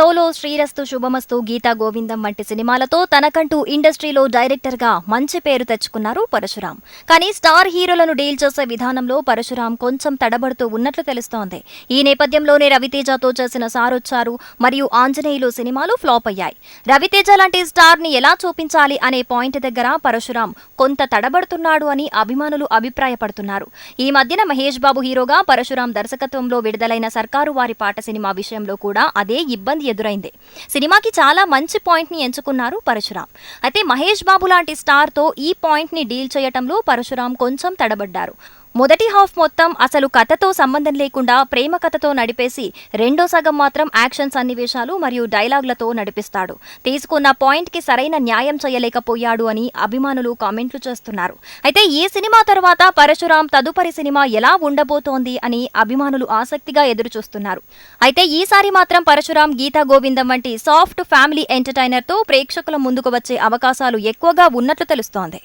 Solo శ్రీరస్తు శుభమస్తు గీతా గోవిందం వంటి సినిమాలతో తనకంటూ ఇండస్ట్రీలో డైరెక్టర్గా మంచి పేరు తెచ్చుకున్నారు పరశురాం. కానీ స్టార్ హీరోలను డీల్ చేసే విధానంలో పరశురాం కొంచెం తడబడుతూ ఉన్నట్లు తెలుస్తోంది. ఈ నేపథ్యంలోనే రవితేజతో చేసిన సారొచ్చారు మరియు ఆంజనేయులు సినిమాలు ఫ్లాప్ అయ్యాయి. రవితేజ లాంటి స్టార్ని ఎలా చూపించాలి అనే పాయింట్ దగ్గర పరశురాం కొంత తడబడుతున్నాడు అని అభిమానులు అభిప్రాయపడుతున్నారు. ఈ మధ్యన మహేష్ బాబు హీరోగా పరశురాం దర్శకత్వంలో విడుదలైన సర్కారు వారి పాట సినిమా విషయంలో కూడా అదే ఇబ్బంది ఎదురైంది. సినిమాకి చాలా మంచి పాయింట్ని ఎంచుకున్నారు పరశురాం అయితే మహేష్ బాబు లాంటి స్టార్తో ఈ పాయింట్ని డీల్ చేయటంలో పరశురాం కొంచెం తడబడ్డారు. మొదటి హాఫ్ మొత్తం అసలు కథతో సంబంధం లేకుండా ప్రేమ కథతో నడిపేసి రెండో సగం మాత్రం యాక్షన్ సన్నివేశాలు మరియు డైలాగ్లతో నడిపిస్తాడు. తీసుకున్న పాయింట్కి సరైన న్యాయం చేయలేకపోయాడు అని అభిమానులు కామెంట్లు చేస్తున్నారు. అయితే ఈ సినిమా తర్వాత పరశురాం తదుపరి సినిమా ఎలా ఉండబోతోంది అని అభిమానులు ఆసక్తిగా ఎదురుచూస్తున్నారు. అయితే ఈసారి మాత్రం పరశురాం గీతా గోవిందం వంటి సాఫ్ట్ ఫ్యామిలీ ఎంటర్టైనర్తో ప్రేక్షకుల ముందుకు వచ్చే అవకాశాలు ఎక్కువగా ఉన్నట్లు తెలుస్తోంది.